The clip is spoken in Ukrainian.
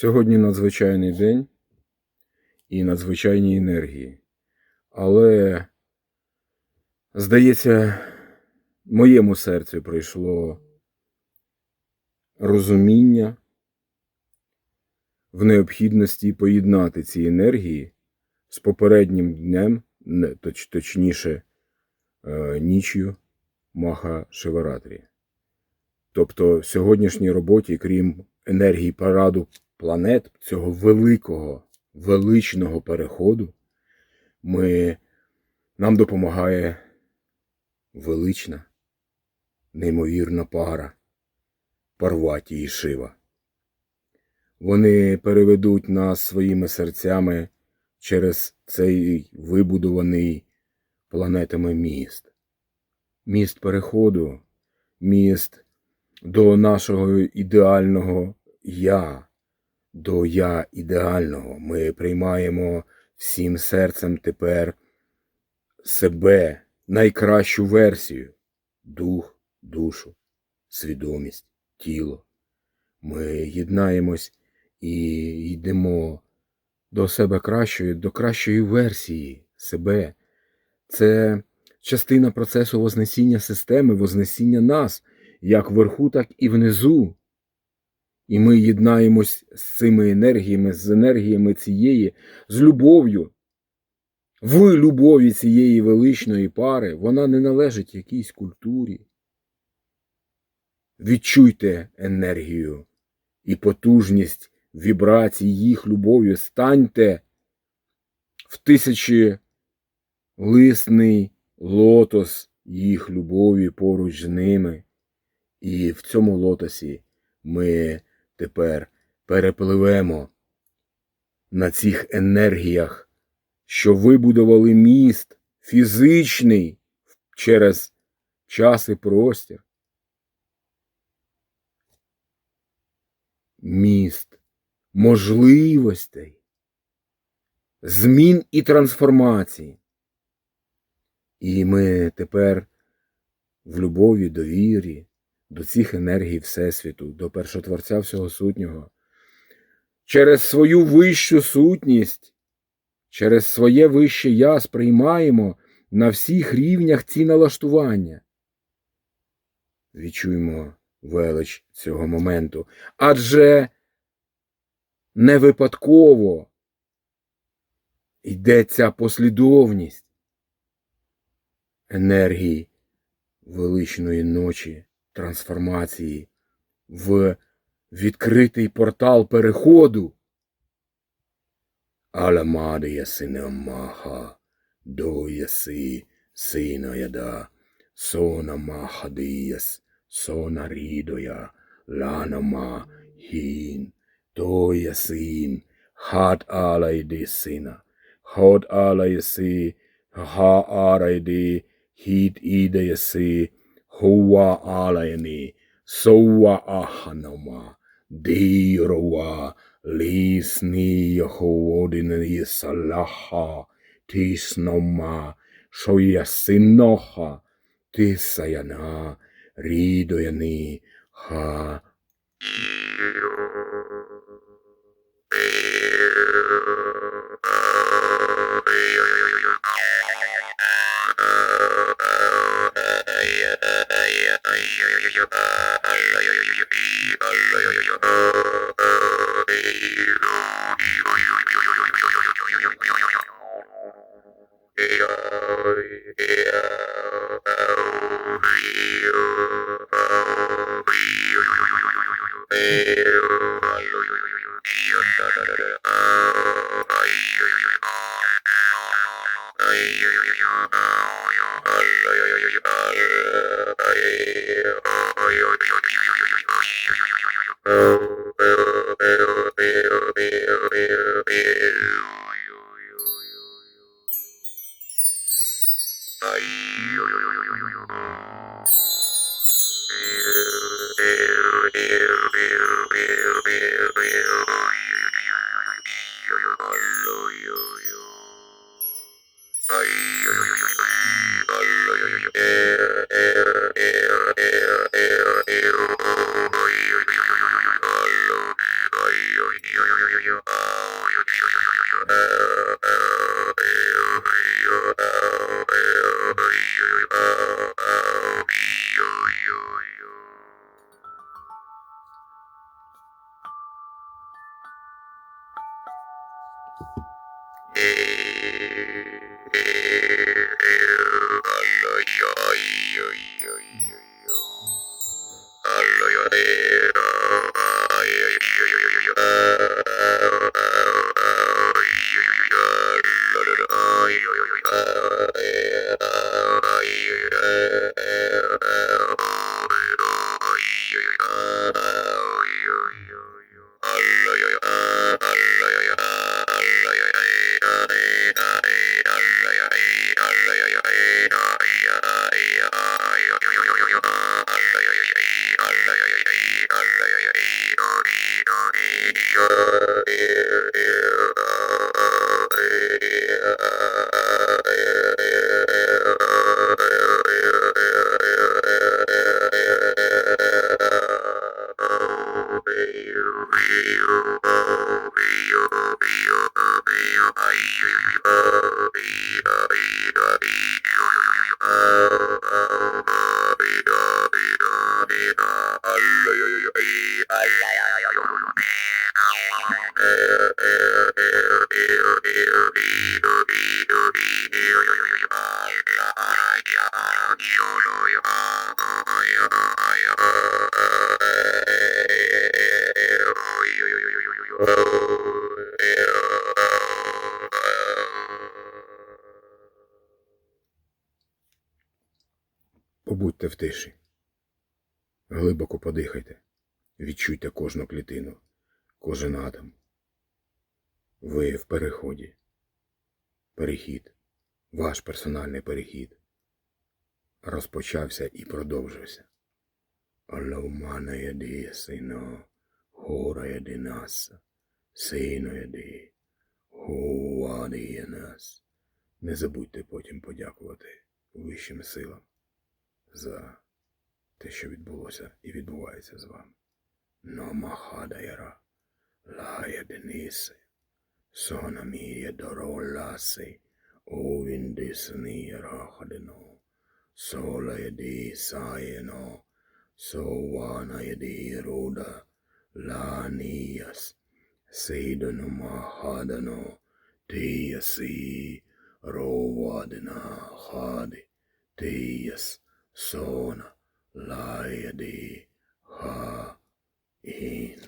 Сьогодні надзвичайний день і надзвичайні енергії. Але, здається, моєму серцю прийшло розуміння в необхідності поєднати ці енергії з попереднім днем, точ, точніше, е, нічю Маха Шиваратрі. Тобто в сьогоднішній роботі, крім енергії параду планет, цього великого, величного переходу, ми, нам допомагає велична, неймовірна пара Парваті і Шива. Вони переведуть нас своїми серцями через цей вибудований планетами міст. Міст переходу, міст до нашого ідеального я, до я ідеального. Ми приймаємо всім серцем тепер себе, найкращу версію, дух, душу, свідомість, тіло. Ми єднаємось і йдемо до себе кращої, до кращої версії себе. Це частина процесу вознесіння системи, вознесіння нас, як вверху, так і внизу. І ми єднаємось з цими енергіями, з енергіями цієї, з любов'ю. В любові цієї величної пари вона не належить якійсь культурі. Відчуйте енергію і потужність вібрацій їх любов'ю, станьте в тисячі лисний лотос їх любові поруч з ними. І в цьому лотосі ми тепер перепливемо на цих енергіях, що вибудували міст фізичний через час і простір. Міст можливостей, змін і трансформації. І ми тепер в любові, довірі до цих енергій Всесвіту, до першотворця всього сутнього, через свою вищу сутність, через своє вище я сприймаємо на всіх рівнях ці налаштування. Відчуємо велич цього моменту. Адже не випадково йде ця послідовність енергії величної ночі, трансформації в відкритий портал переходу. Аламадия сина маха, до єси сина яда, сона маха діяс, сона рідоя, ланама хін, то єсин, хат ала йди сина, ход ала єси, ха ара йди, іде єси, hua aleni, soa ahanoma, diroa, lisni hodin isalaha, tisnoma, soja sinoha, tisajana, ridojani, ha. Yeah. Uh... Hey. Побудьте в тиші. Глибоко подихайте. Відчуйте кожну клітину, кожен атом. Ви в переході. Перехід, ваш персональний перехід. Розпочався і продовжився. Аллаумана яди, сино, гора яди нас, сино яди, гуади нас. Не забудьте потім подякувати вищим силам за те, що відбулося і відбувається з вами. Номахадаяра, лая Денисе, сона мія дороласи, овіндисни рахадено, сола яди саєно, ಸೋವಾನಯದೇರೋಡ ಲಾನೀಯಸ್ ಸೇಡನು ಮಹಾದನೋ ತೇಯಸಿ ರೋವಾದನ ಹಾದೆ ತೇಯಸ್ ಸೋನ ಲಾಯದೆ ಹಾ ಏನ್.